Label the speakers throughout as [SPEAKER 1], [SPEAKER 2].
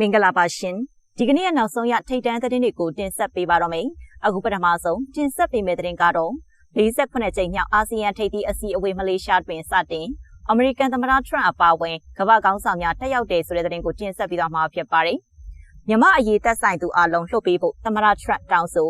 [SPEAKER 1] မင်္ဂလာပါရှင်ဒီကနေ့ရဲ့နောက်ဆုံးရထိတ်တန်းသတင်းတွေကိုတင်ဆက်ပေးပါတော့မယ်အခုပထမဆုံးတင်ဆက်ပေးမယ့်သတင်းကတော့48ကြိမ်မြောက်အာဆီယံထိပ်သီးအစည်းအဝေးမလေးရှားတွင်စတင်အမေရိကန်သမ္မတထရန့်အပါအဝင်ကမ္ဘာကောင်းဆောင်များတက်ရောက်တယ်ဆိုတဲ့သတင်းကိုတင်ဆက်ပြီးတော့မှာဖြစ်ပါတယ်မြမအရေးသက်ဆိုင်သူအလုံးလှုပ်ပေးဖို့သမ္မတထရန့်တောင်းဆို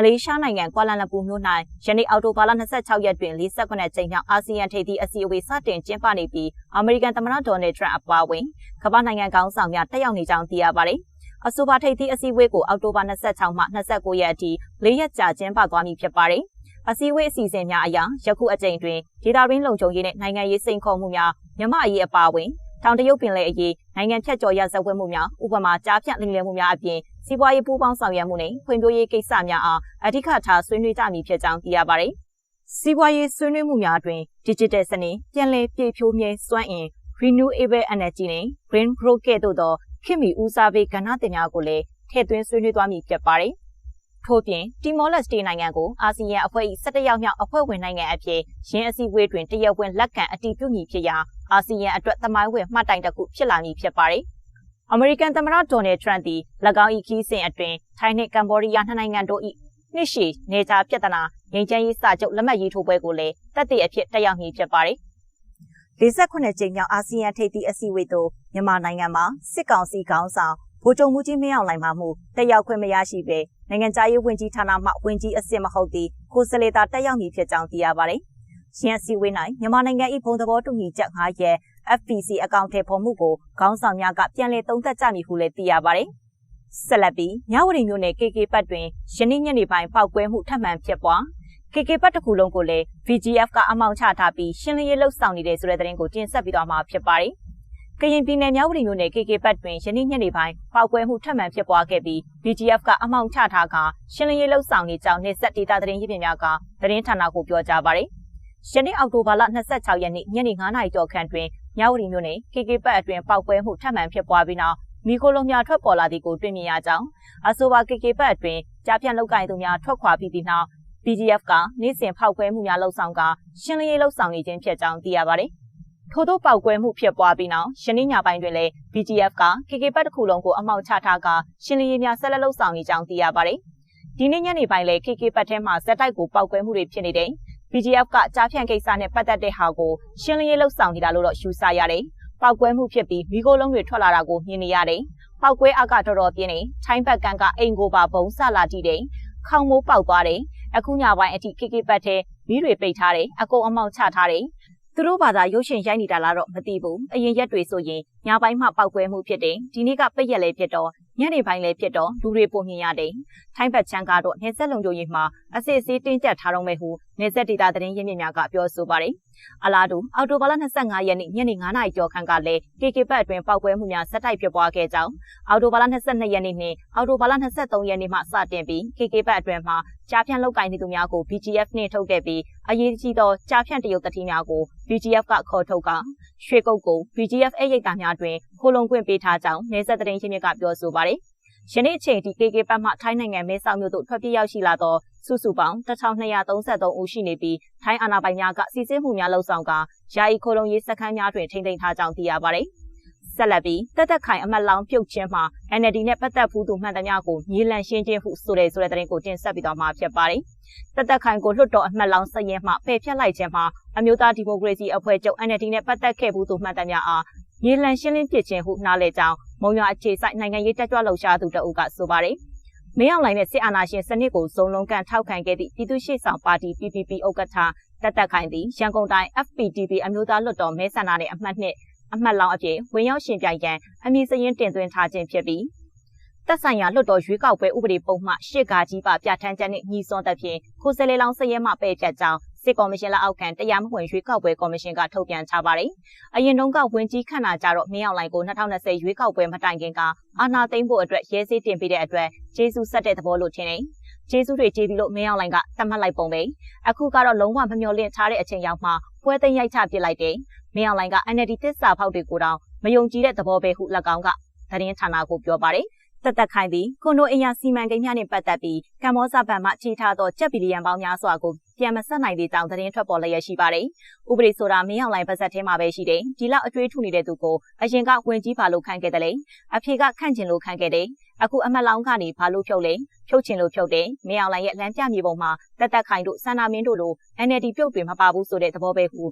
[SPEAKER 1] မလေးရှားနိုင်ငံကွာလာလမ်ပူမြို့၌ယနေ့အောက်တိုဘာလ26ရက်တွင်48ကြိမ်မြောက်အာဆီယံထိပ်သီးအစည်းအဝေးစတင်ကျင်းပနေပြီးအမေရိကန်သမ္မတဒေါ်နယ်ထရန့်အပါအဝင်ကမ္ဘာနိုင်ငံကောင်းဆောင်များတက်ရောက်နေကြောင်းသိရပါတယ်။အဆိုပါထိပ်သီးအစည်းအဝေးကိုအောက်တိုဘာ26မှ29ရက်အထိ၄ရက်ကြာကျင်းပသွားမည်ဖြစ်ပါတယ်။အစည်းအဝေးအစီအစဉ်များအရယခုအကြိမ်တွင်ဒေတာရင်းလုံခြုံရေးနဲ့နိုင်ငံရေးစိန်ခေါ်မှုများမြမအရေးအပါအဝင် တောင်တရုတ်ပင်လယ်အရေးနိုင်ငံဖြတ်ကျော်ရဇဝတ်မှုများဥပမာကြားဖြတ်လိမ်လည်မှုများအပြင်စီးပွားရေးပူးပေါင်းဆောင်ရွက်မှုနဲ့ဖွံ့ဖြိုးရေးကိစ္စများအားအဓိကထားဆွေးနွေးကြမည်ဖြစ်ကြောင်းသိရပါတယ်။စီးပွားရေးဆွေးနွေးမှုများတွင် Digital စနစ်ပြန်လည်ပြည့်ဖြိုးမြဲစွမ်းအင် Renewable Energy နဲ့ Green Growth ကဲ့သို့သောခေတ်မီဦးစားပေးကဏ္ဍတင်များကိုလည်းထည့်သွင်းဆွေးနွေးသွားမည်ဖြစ်ပါတယ်။ထို့ပြင်တီမောလက်စတေနိုင်ငံကိုအာဆီယံအဖွဲ့၏17ရောက်မြောက်အဖွဲ့ဝင်နိုင်ငံအဖြစ်ရင်းအစည်းအဝေးတွင်တရက်ဝင်လက်ခံအတည်ပြုမည်ဖြစ်ရာ အာဆီယံအတွက်သမိုင်းဝင်မှတ်တိုင်တစ်ခုဖြစ်လာမည်ဖြစ်ပါတယ်။အမေရိကန်သမ္မတဒေါ်နယ်ထရန့်သည်၎င်း၏ခီးစဉ်အတွင်းထိုင်းနှင့်ကမ်ဘောဒီးယားနှစ်နိုင်ငံတို့၏နှစ်ရှည်နေကြပြဿနာငြိမ်းချမ်းရေးစာချုပ်လက်မှတ်ရေးထိုးပွဲကိုလည်းတက်တဲ့အဖြစ်တက်ရောက်မည်ဖြစ်ပါတယ်48ကြိမ်မြောက်အာဆီယံထိပ်သီးအစည်းအဝေးသို့မြန်မာနိုင်ငံမှာစစ်ကောင်စီခေါင်းဆောင်ဗိုလ်ချုပ်မှုကြီးမင်းအောင်လှိုင်မှမှုတက်ရောက်ခွင့်မရရှိပဲနိုင်ငံခြားရေးဝန်ကြီးဌာနမှဝန်ကြီးအစစ်မဟုတ်သည့်ကိုစလေတာတက်ရောက်မည်ဖြစ်ကြောင်းသိရပါတယ်။ ရှင်းအစည်းအဝေး၌မြန်မာနိုင်ငံ၏ဘုံသဘောတူညီချက်9ရက် FPC အကောင့်ထဲပေါ်မှုကိုခေါင်းဆောင်များကပြန်လည်သုံးသပ်ကြမည်ဟုလည်းသိရပါတယ်။ဆက်လက်ပြီးမြဝတီမြို့နယ် KK ပတ်တွင်ယနေ့ညနေပိုင်းပောက်ကွဲမှုထပ်မံဖြစ်ပွား KK ပတ်တစ်ခုလုံးကိုလည်း VGF ကအမောင်ချထားပြီးရှင်းလင်းရေးလှုပ်ဆောင်နေတဲ့ဆိုတဲ့သတင်းကိုတင်ဆက်ပြီးတော့မှာဖြစ်ပါတယ်။ကရင်ပြည်နယ်မြောက်ဝတီမြို့နယ် KK ပတ်တွင်ယနေ့ညနေပိုင်းပောက်ကွဲမှုထပ်မံဖြစ်ပွားခဲ့ပြီး VGF ကအမောင်ချထားကရှင်းလင်းရေးလှုပ်ဆောင်နေကြောင်းနေဆက်ဒေတာသတင်းရင်းမြစ်များကသတင်းဌာနကိုပြောကြားပါတယ်။ ယနေ့အောက်တိုဘာလ26ရက်နေ့ညနေ9:00နာရီကျော်ခန့်တွင်မြောက်ဝတီမြို့နယ် KK ပတ်အတွင်ပောက်ကွဲမှုထပ်မံဖြစ်ပွားပြီးနောက်မိခိုလုံးများထွက်ပေါ်လာသည်ကိုတွေ့မြင်ရကြောင်းအဆိုပါ KK ပတ်အတွင်ကြားဖြန့်လောက်ကင်သူများထွက်ခွာပြီးသည့်နောက် PGF ကနေ့စဉ်ဖောက်ခွဲမှုများလှုပ်ဆောင်ကရှင်းလင်းရေးလှုပ်ဆောင်နေခြင်းဖြစ်ကြောင်းသိရပါတယ်။ထို့သောပောက်ကွဲမှုဖြစ်ပွားပြီးနောက်ရှင်းညညပိုင်းတွင်လည်း PGF က KK ပတ်တစ်ခုလုံးကိုအမောက်ချထားကရှင်းလင်းရေးများဆက်လက်လှုပ်ဆောင်နေကြောင်းသိရပါတယ်။ဒီနေ့ညနေပိုင်းလည်း KK ပတ်ထဲမှာဇက်တိုက်ကိုပောက်ကွဲမှုတွေဖြစ်နေတယ် PGF ကကြားဖြန့်ကိစ္စနဲ့ပတ်သက်တဲ့ဟာကိုရှင်းလင်းရေးလှုပ်ဆောင်နေတာလို့တော့ယူဆရတယ်။ပောက်ကွဲမှုဖြစ်ပြီးမိခိုးလုံးတွေထွက်လာတာကိုမြင်နေရတယ်။ပောက်ကွဲအကတော်တော်ပြင်းနေ။ထိုင်းဘက်ကန်ကအိမ်ကိုပါဘုံဆလာတိတယ်။ခေါင်မိုးပေါက်သွားတယ်။အခုညပိုင်းအထိ KK ပတ်ထဲမီးတွေပိတ်ထားတယ်။အကုန်အမောင်ချထားတယ်။သူတို့ဘာသာရုပ်ရှင်ရိုက်နေတာလားတော့မသိဘူး။အရင်ရက်တွေဆိုရင်ညပိုင်းမှပောက်ကွဲမှုဖြစ်တယ်။ဒီနေ့ကပိတ်ရက်လေးဖြစ်တော့ညနေပိုင်းလည်းဖြစ်တော့လူတွေပုံမြင်ရတယ်။ထိုင်းဘက်ချမ်းကတော့နေဆက်လုံခြုံရေးမှာအစစ်အဆေးတင်းကျပ်ထားတော့မယ်ဟုနေဆက်ဒေတာသတင်းရင်းမြစ်များကပြောဆိုပါတယ်။အလားတူအော်တိုဘာလ25ရက်နေ့ညနေ9:00နာရီကျော်ခန့်ကလည်း KK ဘက်အတွင်းပောက်ကွဲမှုများဆက်တိုက်ဖြစ်ပွားခဲ့ကြောင်းအော်တိုဘာလ22ရက်နေ့နှင့်အော်တိုဘာလ23ရက်နေ့မှစတင်ပြီး KK ဘက်အတွင်းမှာကြားဖြန့်လောက်ကင်နေသူများကို BGF နှင့်ထုတ်ခဲ့ပြီးအရေးကြီးသောကြားဖြန့်တရုတ်တတိများကို BGF ကခေါ်ထုတ်ကရွှေကုတ်ကို BGF အရိတ်တာများတွင်ခိုလုံခွင့်ပေးထားကြောင်းနေဆက်သတင်းရင်းမြစ်ကပြောဆိုပါတယ်။ယနေ့အချိန်ထိ KK ပတ်မှထိုင်းနိုင်ငံမဲဆောက်မြို့သို့ထွက်ပြေးရောက်ရှိလာသောစုစုပေါင်း1233ဦးရှိနေပြီးထိုင်းအာဏာပိုင်များကစီစစ်မှုများလှုပ်ဆောင်ကယာယီခိုလုံရေးစခန်းများတွင်ထိန်းသိမ်းထားကြောင်းသိရပါတယ်။ဆက်လက်ပြီးတက်တက်ခိုင်အမတ်လောင်ပြုတ်ချင်းမှာ NLD နဲ့ပတ်သက်ဖူးသူမှန်သမျှကိုမြေလံရှင်းခြင်းဟုဆိုတဲ့ဆိုတဲ့သတင်းကိုတင်ဆက်ပြီးတော့မှာဖြစ်ပါတယ်။တက်တက်ခိုင်ကိုလွှတ်တော်အမတ်လောင်စရင်မှပယ်ဖြတ်လိုက်ခြင်းမှာအမျိုးသားဒီမိုကရေစီအဖွဲ့ချုပ် NLD နဲ့ပတ်သက်ခဲ့ဖူးသူမှန်သမျှအား မြေလံရှင်းလင်းပစ်ခြင်းဟုနားလည်ကြောင်းမုံရွာအခြေစိုက်နိုင်ငံရေးတက်ကြွလှုပ်ရှားသူတအုပ်ကဆိုပါတယ်။မင်းအောင်လှိုင်နဲ့စစ်အာဏာရှင်စနစ်ကိုစုံလုံးကန်ထောက်ခံခဲ့သည့်ပြည်သူ့ရှေ့ဆောင်ပါတီ PPP ဥက္ကဋ္ဌတက်တက်ခိုင်သည်ရန်ကုန်တိုင်း FPTP အမျိုးသားလွှတ်တော်မဲဆန္ဒနယ်အမှတ်နှစ်အမှတ်လောင်းအဖြစ်ဝင်ရောက်ရှင်ပြိုင်ရန်အမည်စရင်တင်သွင်းထားခြင်းဖြစ်ပြီးသက်ဆိုင်ရာလွှတ်တော်ရွေးကောက်ပွဲဥပဒေပုံမှရှစ်ကာကြီးပါပြဋ္ဌာန်းချက်နှင့်ညီစွန်သဖြင့်ကိုယ်စားလှယ်လောင်းစရဲမှပယ်ဖြတ်ကြောင်း စစ်ကော်မရှင်လက်အောက်ခံတရားမဝင်ရွေးကောက်ပွဲကော်မရှင်ကထုတ်ပြန်ထားပါတယ်။အရင်တုန်းကဝင်ကြီးခန့်တာကြတော့မင်းအောင်လှိုင်ကို2020ရွေးကောက်ပွဲမတိုင်ခင်ကအာဏာသိမ်းဖို့အတွက်ရဲစည်းတင်ပေးတဲ့အတွက်ဂျေစုဆက်တဲ့သဘောလို့ထင်တယ်။ဂျေစုတွေကြေးပြီးလို့မင်းအောင်လှိုင်ကသတ်မှတ်လိုက်ပုံပဲ။အခုကတော့လုံးဝမမျှော်လင့်ထားတဲ့အချိန်ရောက်မှပွဲသိမ်းရိုက်ချပစ်လိုက်တယ်။မင်းအောင်လှိုင်က NLD သစ္စာဖောက်တွေကိုတောင်မယုံကြည်တဲ့သဘောပဲဟု၎င်းကသတင်းဌာနကိုပြောပါတယ်။ တက်တက်ခိုင်သည်ကွန်ဒိုအင်ယာစီမံကိန်းများနှင့်ပတ်သက်ပြီးကမ္ဘောဇဘဏ်မှချေထားသောကျပ်ဘီလီယံပေါင်းများစွာကိုပြန်မဆက်နိုင်သေးကြောင်းသတင်းထွက်ပေါ်လျက်ရှိပါတယ်။ဥပဒေဆိုတာမင်းအောင်လိုင်းပါဇက်ထဲမှာပဲရှိတယ်။ဒီလောက်အကျွေးထူနေတဲ့သူကိုအရင်ကဝင်ကြီးပါလို့ခံခဲ့တယ်လေ။အဖေကခန့်ကျင်လို့ခံခဲ့တယ်။အခုအမတ်လောင်းကနေဘာလို့ဖြုတ်လဲ။ဖြုတ်ချင်လို့ဖြုတ်တယ်။မင်းအောင်လိုင်းရဲ့လမ်းပြမြေပုံမှာတက်တက်ခိုင်တို့စန္ဒာမင်းတို့လို NLD ပြုတ်တွေမပါဘူးဆိုတဲ့သဘောပဲဟု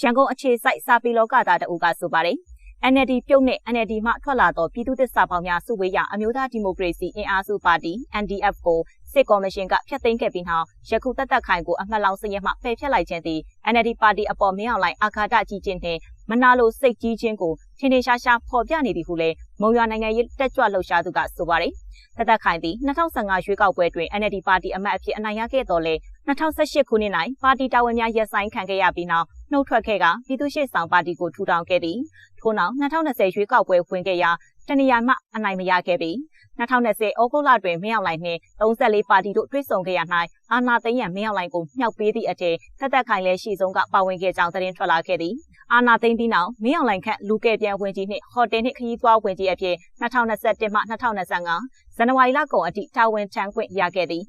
[SPEAKER 1] ရန်ကုန်အခြေစိုက်စာပေလောကသားတအုပ်ကဆိုပါတယ်။ NLD ပြုတ်နဲ့ NLD မှထွက်လာသောပြည်သူ့သစ္စာပေါင်းများစုဝေးရာအမျိုးသားဒီမိုကရေစီအင်အားစုပါတီ NDF ကိုစစ်ကော်မရှင်ကဖျက်သိမ်းခဲ့ပြီးနောက်ယခုတက်တက်ခိုင်ကိုအမှတ်လောင်စရဲမှပယ်ဖျက်လိုက်ခြင်းသည် NLD ပါတီအပေါ်မင်းအောင်လှိုင်အာဃာတကြီးခြင်းနှင့်မနာလိုစိတ်ကြီးခြင်းကိုထင်ထင်ရှားရှားဖော်ပြနေသည်ဟုလည်းမုံရွာနိုင်ငံရေးတက်ကြွလှုပ်ရှားသူကဆိုပါတယ်။တက်တက်ခိုင်သည်2015ရွေးကောက်ပွဲတွင် NLD ပါတီအမတ်အဖြစ်အနိုင်ရခဲ့တော်လဲ2018ခုနှစ်၌ပါတီတာဝန်များရပ်ဆိုင်းခံခဲ့ရပြီးနောက် နှုတ်ထွက်ခဲ့ကပြည်သူ့ရှေ့ဆောင်ပါတီကိုထူထောင်ခဲ့သည်ထို့နောက်2020ရွေးကောက်ပွဲဝင်ခဲ့ရာတနေရာမှအနိုင်မရခဲ့ပြီး2020ဩဂုတ်လတွင်မင်းအောင်လှိုင်နှင့်34ပါတီတို့တွဲဆုံခဲ့ရ၌အာဏာသိမ်းရန်မင်းအောင်လှိုင်ကိုမြောက်ပေးသည့်အထက်တက်တက်ခိုင်လဲရှိဆုံးကပါဝင်ခဲ့ကြောင်းသတင်းထွက်လာခဲ့သည်အာနာသိန်းပြီးနောက်မင်းအောင်လှိုင်ခန့်လူကယ်ပြန်ဝင်ကြီးနှင့်ဟိုတယ်နှင့်ခရီးသွားဝင်ကြီးအဖြစ်2021မှ2025ဇန်နဝါရီလကုန်အထိတာဝန်ထမ်းခွင့်ရခဲ့သည်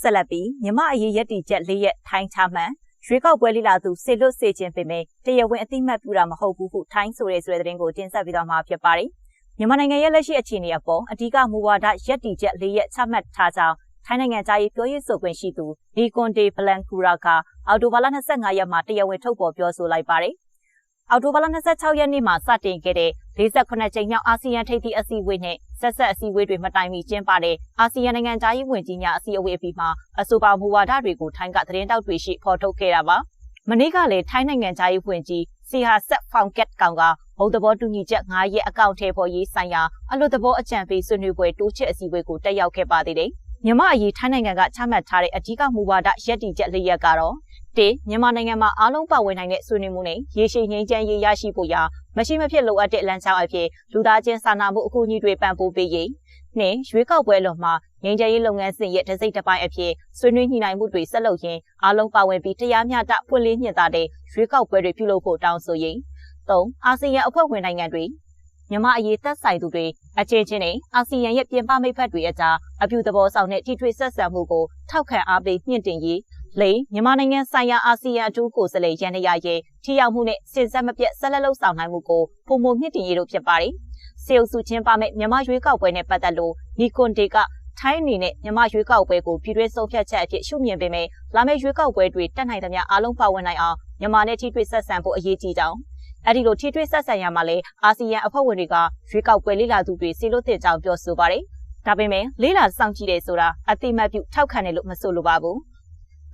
[SPEAKER 1] ဆက်လက်ပြီးမြမအရေးရည်တည်ချက်၄ရက်ထိုင်းချမှန် ရွေးကောက်ပွဲလိလာသူစေလွတ်စေခြင်းပင်မဲ့တရားဝင်အသိမှတ်ပြုတာမဟုတ်ဘူးဟုထိုင်းဆိုတဲ့ဆိုတဲ့သတင်းကိုတင်ဆက်ပြီးတော့မှာဖြစ်ပါတယ်။မြန်မာနိုင်ငံရဲ့လက်ရှိအခြေအနေအပေါ်အဓိကမူဝါဒရက်တီချက်၄ရက်ချမှတ်ထားကြောင်းထိုင်းနိုင်ငံသားရေးပြောရေးဆိုခွင့်ရှိသူဒီကွန်ဒေဘလန်ကူရာကအော်တိုဘာလ25ရက်မှာတရားဝင်ထုတ်ပေါ်ပြောဆိုလိုက်ပါတယ်။ အော်တိုဘာလ26ရက်နေ့မှာစတင်ခဲ့တဲ့48ကြိမ်မြောက်အာဆီယံထိပ်သီးအစည်းအဝေးနဲ့ဆက်ဆက်အစည်းအဝေးတွေမတိုင်မီကျင်းပတဲ့အာဆီယံနိုင်ငံသားရေးဝန်ကြီးများအစည်းအဝေးအပြီးမှာအဆိုပါမူဝါဒတွေကိုထိုင်းကသတင်းတောက်တွေရှိဖော်ထုတ်ခဲ့တာပါ။မနေ့ကလည်းထိုင်းနိုင်ငံသားရေးဝန်ကြီးစီဟာဆက်ဖောင်ကက်ကောင်ကဘုံသဘောတူညီချက်9ရက်အကောင့်ထဲပေါ်ရေးဆိုင်ရာအလို့သဘောအကြံပေးဆွေးနွေးပွဲတိုးချဲ့အစည်းအဝေးကိုတက်ရောက်ခဲ့ပါသေးတယ်။မြမအရေးထိုင်းနိုင်ငံကချမှတ်ထားတဲ့အဓိကမူဝါဒရက်တီချက်လေးရက်ကတော့ တေမြန်မာနိုင်ငံမှာအားလုံးပါဝင်နိုင်တဲ့ဆွေးနွေးမှုနဲ့ရေရှည်ငြိမ်းချမ်းရေးရရှိဖို့ရာမရှိမဖြစ်လိုအပ်တဲ့လမ်းကြောင်းအဖြစ်လူသားချင်းစာနာမှုအကူအညီတွေပံ့ပိုးပေးရေးနှင့်ရွေးကောက်ပွဲလွန်မှာငြိမ်းချမ်းရေးလုပ်ငန်းစဉ်ရဲ့တစိမ့်တစ်ပိုင်းအဖြစ်ဆွေးနွေးညှိနှိုင်းမှုတွေဆက်လုပ်ရင်းအားလုံးပါဝင်ပြီးတရားမျှတဖွင့်လင်းမြင့်တာတဲ့ရွေးကောက်ပွဲတွေပြုလုပ်ဖို့တောင်းဆိုရင်း၃အာဆီယံအဖွဲ့ဝင်နိုင်ငံတွေမြန်မာအရေးသက်ဆိုင်သူတွေအချင်းချင်းနဲ့အာဆီယံရဲ့ပြင်ပမိတ်ဖက်တွေအကြားအပြုသဘောဆောင်တဲ့ထိထွေဆက်ဆံမှုကိုထောက်ခံအားပေးမြင့်တင်ရေး လေမြန်မာနိုင်ငံဆိုင်ရာအာဆီယံအထူးကိုယ်စားလှယ်ရန်ရရဲ့ထိရောက်မှုနဲ့စင်ဆက်မပြတ်ဆက်လက်လှုပ်ဆောင်နိုင်မှုကိုပုံမမြင့်တင်ရေးတို့ဖြစ်ပါတယ်။စေအုပ်စုချင်းပါမဲ့မြန်မာရွေးကောက်ပွဲနဲ့ပတ်သက်လို့နီကွန်ဒေကထိုင်းအနေနဲ့မြန်မာရွေးကောက်ပွဲကိုပြည်တွင်းဆုံးဖြတ်ချက်အဖြစ်ရှုမြင်ပေမဲ့လာမယ့်ရွေးကောက်ပွဲတွေတက်နိုင်သမျှအားလုံးပါဝင်နိုင်အောင်မြန်မာနဲ့ထိတွေ့ဆက်ဆံဖို့အရေးကြီးကြောင်းအဲ့ဒီလိုထိတွေ့ဆက်ဆံရမှာလဲအာဆီယံအဖွဲ့ဝင်တွေကရွေးကောက်ပွဲလေးလာသူတွေစီလို့တင်ကြောင်းပြောဆိုပါတယ်။ဒါပေမဲ့လေးလာစောင့်ကြည့်တယ်ဆိုတာအတိမတ်ပြုထောက်ခံတယ်လို့မဆိုလိုပါဘူး။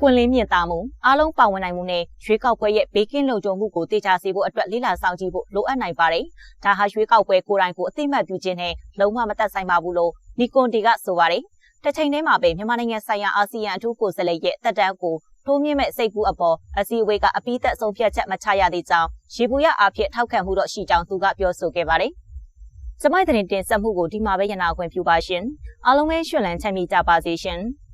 [SPEAKER 1] ပွင့်လင်းမြင့်တာမှုအားလုံးပါဝင်နိုင်မှုနဲ့ရွေးကောက်ပွဲရဲ့ဘေးကင်းလုံခြုံမှုကိုတေချာစေဖို့အတွက်လေးလာဆောင်ကြည့်ဖို့လိုအပ်နိုင်ပါတယ်။ဒါဟာရွေးကောက်ပွဲကိုယ်တိုင်ကိုအသိမှတ်ပြုခြင်းနဲ့လုံးဝမသက်ဆိုင်ပါဘူးလို့နီကွန်တီကဆိုပါတယ်။တစ်ချိန်တည်းမှာပဲမြန်မာနိုင်ငံဆိုင်ရာအာဆီယံအထူးကိုယ်စားလှယ်ရဲ့တက်တန်းကိုတိုးမြင့်မဲ့စိတ်ကူးအပေါ်အစည်းအဝေးကအပိသက်ဆုံးဖြတ်ချက်မချရသေးကြောင်းရေဘူးရအားဖြင့်ထောက်ခံမှုတော့ရှိကြောင်းသူကပြောဆိုခဲ့ပါတယ်။စမိုက်တဲ့တင်ဆက်မှုကိုဒီမှာပဲရနာခွင့်ပြုပါရှင်။အားလုံးပဲရှင်လန်းချမ်းမြေကြပါစေရှင်။